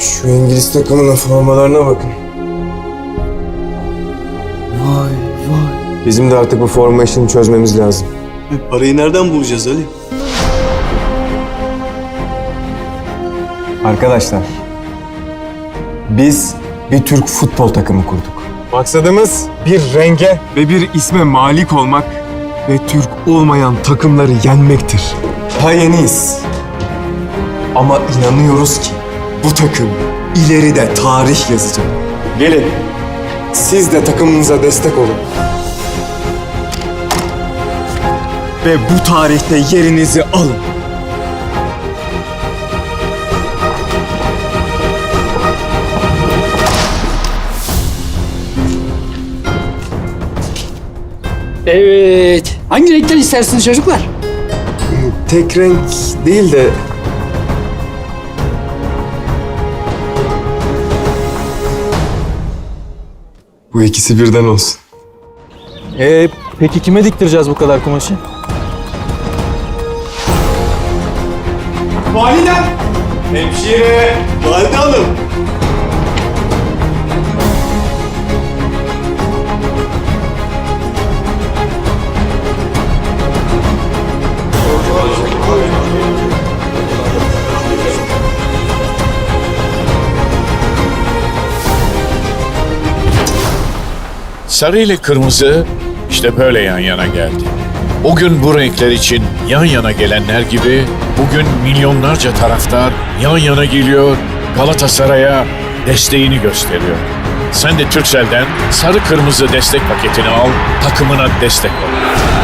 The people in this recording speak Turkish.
Şu İngiliz takımının formalarına bakın. Vay vay. Bizim de artık bu forma işini çözmemiz lazım. E, parayı nereden bulacağız Ali? Arkadaşlar, biz bir Türk futbol takımı kurduk. Maksadımız bir renge ve bir isme malik olmak ve Türk olmayan takımları yenmektir. Daha yeniyiz. Ama inanıyoruz ki bu takım ileride tarih yazacak. Gelin, siz de takımınıza destek olun. Ve bu tarihte yerinizi alın. Evet. Hangi renkten istersiniz çocuklar? Tek renk değil de bu ikisi birden olsun. Ee, peki kime diktireceğiz bu kadar kumaşı? Validem! Hemşire! Valide hanım! Sarı ile kırmızı işte böyle yan yana geldi. O gün bu renkler için yan yana gelenler gibi bugün milyonlarca taraftar yan yana geliyor, Galatasaray'a desteğini gösteriyor. Sen de Turkcell'den sarı kırmızı destek paketini al, takımına destek ol.